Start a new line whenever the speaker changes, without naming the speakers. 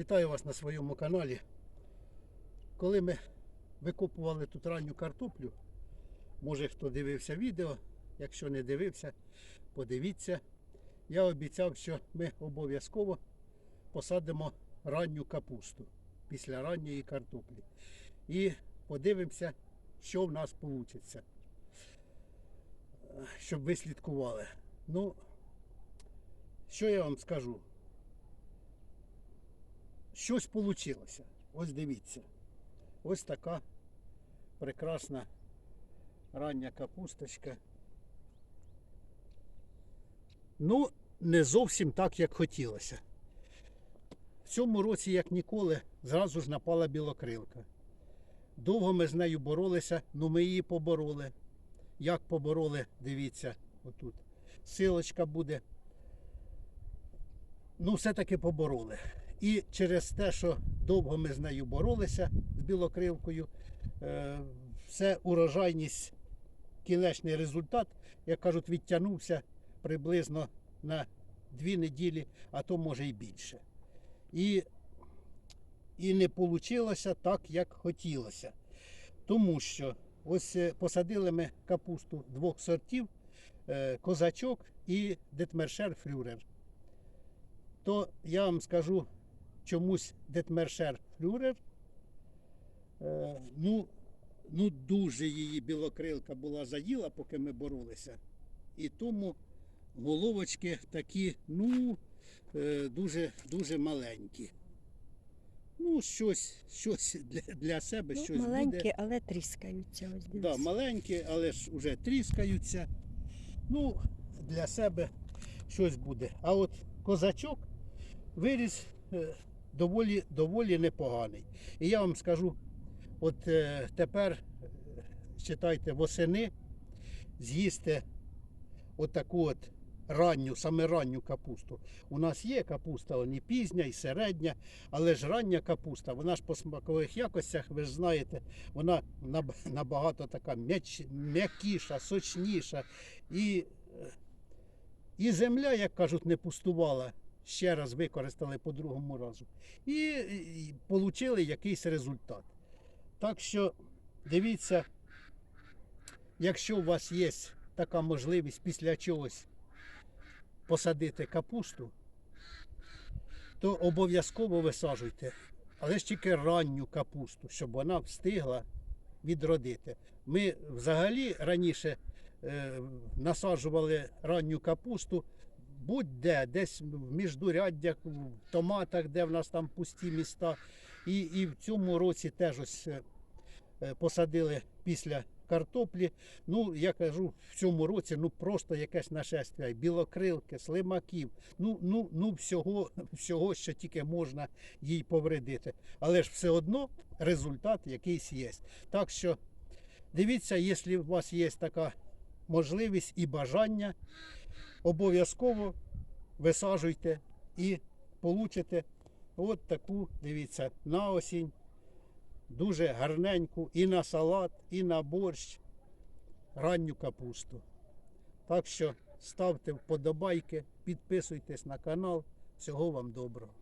Вітаю вас на своєму каналі. Коли ми викопували тут ранню картоплю, може хто дивився відео, якщо не дивився, подивіться. Я обіцяв, що ми обов'язково посадимо ранню капусту після ранньої картоплі. І подивимося, що в нас вийде. Щоб ви слідкували. Ну, що я вам скажу? Щось вийшло. Ось дивіться. Ось така прекрасна рання капусточка. Ну, не зовсім так, як хотілося. В цьому році, як ніколи, зразу ж напала білокрилка. Довго ми з нею боролися, ну ми її побороли. Як побороли, дивіться, отут. Силочка буде. Ну, все-таки побороли. І через те, що довго ми з нею боролися з білокрилкою, е, все урожайність, кінечний результат, як кажуть, відтягнувся приблизно на дві неділі, а то може і більше. І, і не вийшло так, як хотілося. Тому що ось е, посадили ми капусту двох сортів: е, козачок і детмершер фрюрер. То я вам скажу, чомусь Детмершер Флюрер. Е, ну, ну, дуже її білокрилка була заїла, поки ми боролися. І тому головочки такі, ну, е, дуже, дуже маленькі. Ну, щось, щось для, для себе,
Ну,
щось
маленькі,
буде.
але тріскаються. Ось
Да, маленькі, але ж вже тріскаються. Ну, для себе щось буде. А от козачок виріс е, доволі, доволі непоганий. І я вам скажу, от е, тепер, е, читайте, восени з'їсти отаку от ранню, саме ранню капусту. У нас є капуста, вона і пізня, і середня, але ж рання капуста, вона ж по смакових якостях, ви ж знаєте, вона набагато така м'якіша, сочніша. І, е, і земля, як кажуть, не пустувала. Ще раз використали по другому разу. І, отримали якийсь результат. Так що дивіться, якщо у вас є така можливість після чогось посадити капусту, то обов'язково висаджуйте, але ж тільки ранню капусту, щоб вона встигла відродити. Ми взагалі раніше е, насаджували ранню капусту будь-де, десь в міждуряддях, в томатах, де в нас там пусті міста. І, і в цьому році теж ось е, е, посадили після картоплі. Ну, я кажу, в цьому році ну просто якесь нашестя. Білокрилки, слимаків, ну, ну, ну всього, всього, що тільки можна їй повредити. Але ж все одно результат якийсь є. Так що дивіться, якщо у вас є така можливість і бажання, обов'язково висаджуйте і получите от таку, дивіться, на осінь. Дуже гарненьку і на салат, і на борщ, ранню капусту. Так що ставте вподобайки, підписуйтесь на канал. Всього вам доброго.